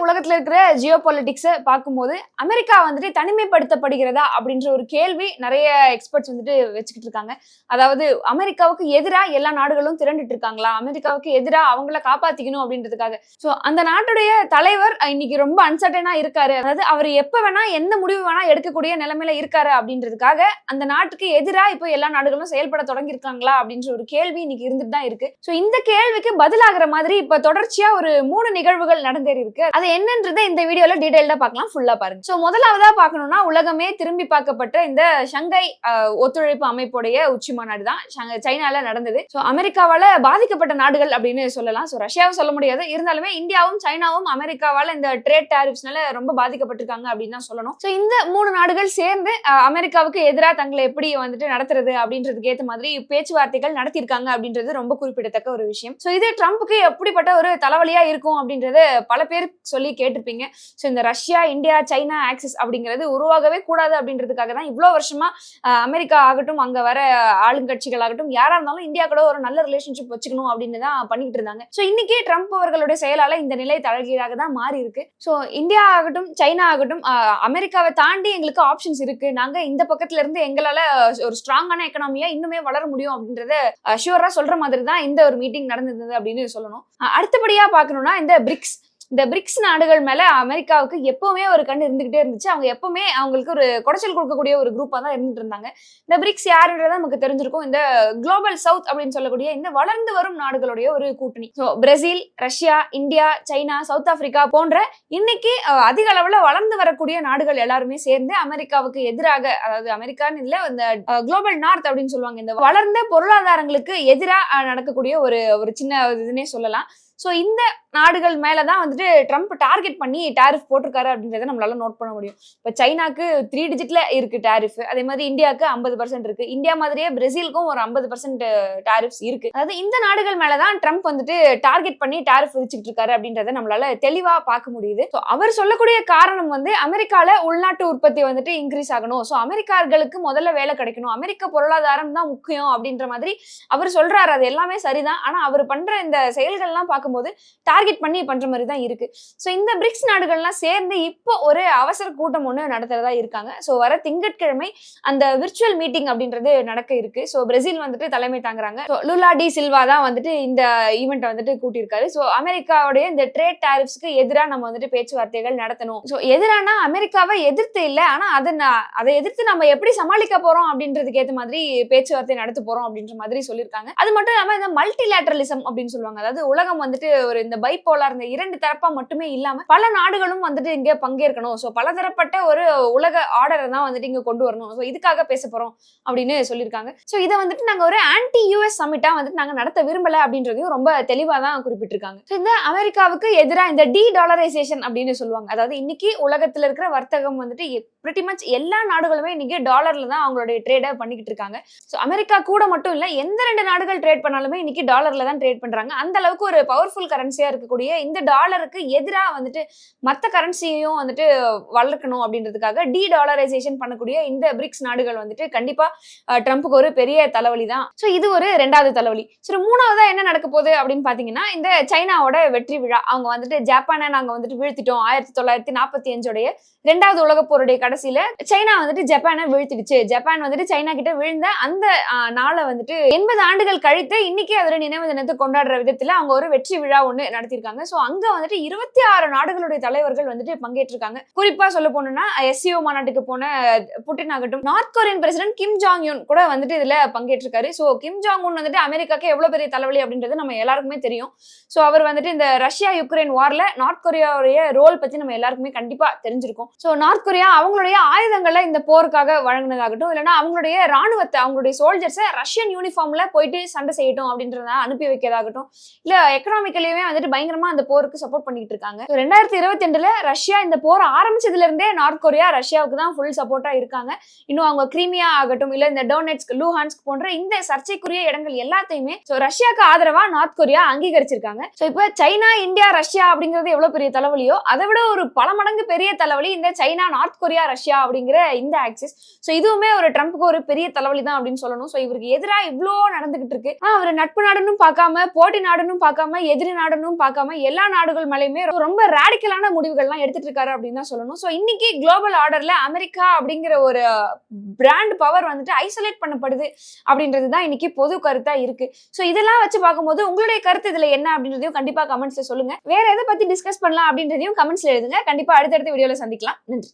உலக உலகத்தில் இருக்கிற ஜியோ பாலிட்டிக்ஸை பார்க்கும்போது அமெரிக்கா வந்துட்டு தனிமைப்படுத்தப்படுகிறதா அப்படின்ற ஒரு கேள்வி நிறைய எக்ஸ்பர்ட்ஸ் வந்துட்டு வச்சுக்கிட்டு இருக்காங்க. அதாவது அமெரிக்காவுக்கு எதிராக எல்லா நாடுகளும் திரண்டுட்டு இருக்காங்களா? அமெரிக்காவுக்கு எதிராக அவங்கள காப்பாற்றிக்கணும் அப்படின்றதுக்காக. ஸோ அந்த நாட்டுடைய தலைவர் இன்னைக்கு ரொம்ப அன்சர்டனாக இருக்காரு. அதாவது அவர் எப்போ வேணா எந்த முடிவு வேணா எடுக்கக்கூடிய நிலைமையில இருக்காரு அப்படின்றதுக்காக அந்த நாட்டுக்கு எதிராக இப்போ எல்லா நாடுகளும் செயல்பட தொடங்கியிருக்காங்களா அப்படின்ற ஒரு கேள்வி இன்னைக்கு இருந்துட்டு தான் இருக்கு. ஸோ இந்த கேள்விக்கு பதிலாகிற மாதிரி இப்போ தொடர்ச்சியாக ஒரு மூணு நிகழ்வுகள் நடந்தேறி இருக்கு அது என்னன்றதை இந்த வீடியோல டீடைல்டா பார்க்கலாம் ஃபுல்லா பாருங்க. ஸோ முதலாவதா பார்க்கணும்னா உலகமே திரும்பி பார்க்கப்பட்ட இந்த ஷங்கை ஒத்துழைப்பு அமைப்புடைய உச்சி மாநாடு தான் சைனால நடந்தது. ஸோ அமெரிக்காவால பாதிக்கப்பட்ட நாடுகள் அப்படின்னு சொல்லலாம். ஸோ ரஷ்யாவை சொல்ல முடியாது. இருந்தாலுமே இந்தியாவும் சைனாவும் அமெரிக்காவால இந்த ட்ரேட் டேரிஃப்ஸ்னால ரொம்ப பாதிக்கப்பட்டிருக்காங்க அப்படின்னு தான் சொல்லணும். ஸோ இந்த மூணு நாடுகள் சேர்ந்து அமெரிக்காவுக்கு எதிராக தங்களை எப்படி வந்துட்டு நடத்துறது அப்படின்றதுக்கு ஏற்ற மாதிரி பேச்சுவார்த்தைகள் நடத்தியிருக்காங்க அப்படின்றது ரொம்ப குறிப்பிடத்தக்க ஒரு விஷயம். ஸோ இது ட்ரம்ப்புக்கு எப்படிப்பட்ட ஒரு தலைவலியா இருக்கும் அப்படின்றது பல பேர் சொல்லி கேட்டிருப்பீங்க. ஸோ இந்த ரஷ்யா இந்தியா சைனா ஆக்சிஸ் அப்படிங்கிறது உருவாகவே கூடாது அப்படின்றதுக்காக தான் இவ்வளோ வருஷமா அமெரிக்கா ஆகட்டும் அங்க வர ஆளுங்கட்சிகள் ஆகட்டும் யாரா இருந்தாலும் இந்தியா கூட ஒரு நல்ல ரிலேஷன்ஷிப் வச்சுக்கணும் அப்படின்னு தான் பண்ணிட்டு இருந்தாங்க. ஸோ இன்னைக்கு ட்ரம்ப் அவர்களுடைய செயலால இந்த நிலை தழகீழாக தான் மாறி இருக்கு ஸோ இந்தியா ஆகட்டும் சைனா ஆகட்டும் அமெரிக்காவை தாண்டி எங்களுக்கு ஆப்ஷன்ஸ் இருக்கு. நாங்க இந்த பக்கத்துல இருந்து எங்களால ஒரு ஸ்ட்ராங்கான எக்கனாமியா இன்னுமே வளர முடியும் அப்படின்றத ஷூரா சொல்ற மாதிரி தான் இந்த ஒரு மீட்டிங் நடந்திருந்தது அப்படின்னு சொல்லணும். அடுத்தபடியா பார்க்கணும்னா இந்த பிரிக்ஸ் இந்த பிரிக்ஸ் நாடுகள் மேல அமெரிக்காவுக்கு எப்பவுமே ஒரு கண் இருந்துகிட்டே இருந்துச்சு. அவங்க எப்பவுமே அவங்களுக்கு ஒரு குடைச்சல் கொடுக்கக்கூடிய ஒரு குரூப்பா தான் இருந்துட்டு இருந்தாங்க. இந்த பிரிக்ஸ் யாருன்றத நமக்கு தெரிஞ்சிருக்கும். இந்த குளோபல் சவுத் அப்படின்னு சொல்லக்கூடிய இந்த வளர்ந்து வரும் நாடுகளுடைய ஒரு கூட்டணி. So Brazil Russia India China South Africa போன்ற இன்னைக்கு அதிக அளவுல வளர்ந்து வரக்கூடிய நாடுகள் எல்லாருமே சேர்ந்து அமெரிக்காவுக்கு எதிராக அதாவது அமெரிக்கான்னு இல்ல இந்த குளோபல் நார்த் அப்படின்னு சொல்லுவாங்க. இந்த வளர்ந்த பொருளாதாரங்களுக்கு எதிராக நடக்கக்கூடிய ஒரு ஒரு சின்ன இதுன்னே சொல்லலாம். ஸோ இந்த நாடுகள் மேலே தான் வந்துட்டு ட்ரம்ப் டார்கெட் பண்ணி டாரிஃப் போட்டிருக்காரு அப்படின்றத நம்மளால நோட் பண்ண முடியும். இப்போ சைனாக்கு த்ரீ டிஜிட்ல இருக்கு டாரிஃப் அதே மாதிரி இந்தியாவுக்கு ஐம்பது பர்சன்ட் இருக்கு. இந்தியா மாதிரியே பிரேசிலுக்கும் ஒரு ஐம்பது பர்சன்ட் டாரிஃப்ஸ் இருக்கு. அதாவது இந்த நாடுகள் மேலே தான் ட்ரம்ப் வந்துட்டு டார்கெட் பண்ணி டாரிஃப் விதிச்சுட்டு இருக்காரு அப்படின்றத நம்மளால தெளிவா பார்க்க முடியுது. ஸோ அவர் சொல்லக்கூடிய காரணம் வந்து அமெரிக்கால உள்நாட்டு உற்பத்தி வந்துட்டு இன்க்ரீஸ் ஆகணும். ஸோ அமெரிக்கார்களுக்கு முதல்ல வேலை கிடைக்கணும். அமெரிக்க பொருளாதாரம் தான் முக்கியம் அப்படின்ற மாதிரி அவர் சொல்றாரு. அது எல்லாமே சரிதான். ஆனா அவர் பண்ற இந்த செயல்கள்லாம் பார்க்க பார்க்கும்போது டார்கெட் பண்ணி பண்ற மாதிரி தான் இருக்கு. ஸோ இந்த பிரிக்ஸ் நாடுகள்லாம் சேர்ந்து இப்போ ஒரு அவசர கூட்டம் ஒன்று நடத்துறதா இருக்காங்க. ஸோ வர திங்கட்கிழமை அந்த விர்ச்சுவல் மீட்டிங் அப்படின்றது நடக்க இருக்கு. ஸோ பிரேசில் வந்துட்டு தலைமை தாங்குறாங்க. லுலா டி சில்வா தான் வந்துட்டு இந்த ஈவெண்ட்டை வந்துட்டு கூட்டியிருக்காரு. ஸோ அமெரிக்காவுடைய இந்த ட்ரேட் டாரிஃப்ஸ்க்கு எதிராக நம்ம வந்துட்டு பேச்சுவார்த்தைகள் நடத்தணும். ஸோ எதிரானா அமெரிக்காவை எதிர்த்து இல்லை ஆனா அதை நான் அதை எதிர்த்து நம்ம எப்படி சமாளிக்க போறோம் அப்படின்றதுக்கு ஏற்ற மாதிரி பேச்சுவார்த்தை நடத்த போறோம் அப்படின்ற மாதிரி சொல்லியிருக்காங்க. அது மட்டும் இல்லாம இந்த மல்டிலேட்ரலிசம் அப்படின்னு சொல்லுவாங்க. அதாவது உலகம் வந்துட்டு ஒரு இந்த பைப்போலார் இந்த இரண்டு தரப்பா மட்டுமே இல்லாம பல நாடுகளும் வந்துட்டு இங்க பங்கேற்கணும். ஸோ பலதரப்பட்ட ஒரு உலக ஆர்டரை தான் வந்துட்டு இங்க கொண்டு வரணும். ஸோ இதுக்காக பேச போறோம் அப்படின்னு சொல்லியிருக்காங்க. ஸோ இதை வந்துட்டு நாங்க ஒரு ஆன்டி யூஎஸ் சமிட்டா வந்துட்டு நாங்க நடத்த விரும்பல அப்படின்றதையும் ரொம்ப தெளிவா தான் குறிப்பிட்டிருக்காங்க. இந்த அமெரிக்காவுக்கு எதிராக இந்த டி டாலரைசேஷன் அப்படின்னு சொல்லுவாங்க. அதாவது இன்னைக்கு உலகத்துல இருக்கிற வர்த்தகம் வந்துட்டு பிரிட்டி மச் எல்லா நாடுகளுமே இன்னைக்கு டாலர்ல தான் அவங்களுடைய ட்ரேடை பண்ணிக்கிட்டு இருக்காங்க. ஸோ அமெரிக்கா கூட மட்டும் இல்லை எந்த ரெண்டு நாடுகள் ட்ரேட் பண்ணாலுமே இன்னைக்கு டாலர்ல தான் ட்ரேட் பண்றாங்க. அந்த அளவுக்கு ஒரு பவர்ஃபுல் கரன்சியா இருக்கக்கூடிய இந்த டாலருக்கு எதிராக வந்துட்டு மற்ற கரன்சியையும் வந்துட்டு வளர்க்கணும் அப்படின்றதுக்காக டி டாலரைசேஷன் பண்ணக்கூடிய இந்த பிரிக்ஸ் நாடுகள் வந்துட்டு கண்டிப்பா ட்ரம்ப்புக்கு ஒரு பெரிய தலைவலி தான். ஸோ இது ஒரு ரெண்டாவது தலைவலி. சரி மூணாவதா என்ன நடக்க போகுது அப்படின்னு பாத்தீங்கன்னா இந்த சைனாவோட வெற்றி விழா. அவங்க வந்துட்டு ஜப்பானை நாங்கள் வந்துட்டு வீழ்த்திட்டோம். ஆயிரத்தி தொள்ளாயிரத்தி நாற்பத்தி அஞ்சோடைய ரெண்டாவது உலகப் போருடைய கடைசியில சைனா வந்துட்டு ஜப்பானை வீழ்த்திடுச்சு. ஜப்பான் வந்துட்டு சைனா கிட்ட விழுந்த அந்த நாளை வந்துட்டு எண்பது ஆண்டுகள் கழித்து இன்னைக்கு அதோட நினைவு தினத்தை கொண்டாடுற விதத்துல அவங்க ஒரு வெற்றி விழா ஒண்ணு நடத்திருக்காங்க ஸோ அங்க வந்துட்டு இருபத்தி ஆறு நாடுகளுடைய தலைவர்கள் வந்துட்டு பங்கேற்றிருக்காங்க. குறிப்பா சொல்ல போனோம்னா எஸ்சிஓ மாநாட்டுக்கு போன புட்டின் ஆகட்டும் North Korean president Kim Jong Un கூட வந்துட்டு இதுல பங்கேற்றிருக்காரு. ஸோ கிம் ஜாங் உன் வந்துட்டு அமெரிக்காக்கு எவ்வளவு பெரிய தலைவலி அப்படின்றது நம்ம எல்லாருக்குமே தெரியும். ஸோ அவர் வந்துட்டு இந்த ரஷ்யா யுக்ரைன் வார்ல நார்த் கொரியாவுடைய ரோல் பத்தி நம்ம எல்லாருக்குமே கண்டிப்பா தெரிஞ்சிருக்கும். ஸோ நார்த் கொரியா அவங்களுடைய ஆயுதங்களை இந்த போருக்காக வழங்கினதாகட்டும் இல்லைன்னா அவங்களுடைய ராணுவத்தை அவங்களுடைய சோல்ஜர்ஸை ரஷ்யன் யூனிஃபார்ம்ல போயிட்டு சண்டை செய்யட்டும் அப்படின்றத அனுப்பி வைக்கிறதாகட்டும். இல்ல எக்கனாமிக்கலையுமே வந்துட்டு பயங்கரமா அந்த போருக்கு சப்போர்ட் பண்ணிட்டு இருக்காங்க. ரெண்டாயிரத்தி இருபத்தி ரெண்டுல ரஷ்யா இந்த போர் ஆரம்பிச்சதுல இருந்தே நார்த் கொரியா ரஷ்யாவுக்கு தான் ஃபுல் சப்போர்ட்டா இருக்காங்க. இன்னும் அவங்க கிரீமியா ஆகட்டும் இல்ல இந்த டோனெட்ஸ்க் லூஹான்ஸ்க் போன்ற இந்த சர்ச்சைக்குரிய இடங்கள் எல்லாத்தையுமே ஸோ ரஷ்யாவுக்கு ஆதரவா நார்த் கொரியா அங்கீகரிச்சிருக்காங்க. ஸோ இப்போ சைனா இந்தியா ரஷ்யா அப்படிங்கிறது எவ்வளவு பெரிய தலைவலியோ அதை விட ஒரு பல மடங்கு பெரிய தலைவலி இந்த சைனா நார்த் கொரியா ரஷ்யா அப்படிங்கிற இந்த ஆக்சிஸ் ஸோ இதுவுமே ஒரு ட்ரம்ப்புக்கு ஒரு பெரிய தலைவலி தான் அப்படின்னு சொல்லணும். ஸோ இவருக்கு எதிராக இவ்வளோ நடந்துகிட்டு இருக்கு. ஆனால் அவர் நட்பு நாடுன்னு பார்க்காம போட்டி நாடுன்னு பார்க்காம எதிரி நாடுன்னு பார்க்காம எல்லா நாடுகள் மேலேயுமே ரொம்ப ரேடிக்கலான முடிவுகள்லாம் எடுத்துட்டு இருக்காரு அப்படின்னு தான் சொல்லணும். ஸோ இன்னைக்கு குளோபல் ஆர்டர்ல அமெரிக்கா அப்படிங்கிற ஒரு பிராண்ட் பவர் வந்துட்டு ஐசோலேட் பண்ணப்படுது அப்படின்றது தான் இன்னைக்கு பொது கருத்தா இருக்கு. ஸோ இதெல்லாம் வச்சு பார்க்கும்போது உங்களுடைய கருத்து இதுல என்ன அப்படின்றதையும் கண்டிப்பா கமெண்ட்ஸ்ல சொல்லுங்க. வேற எதை பத்தி டிஸ்கஸ் பண்ணலாம் அப்படின்றதையும் கமெண்ட்ஸ்ல எழுதுங்க. கண்டிப்பா அடுத்தடுத்த வீடியோல சந்திக்கலாம். நன்றி.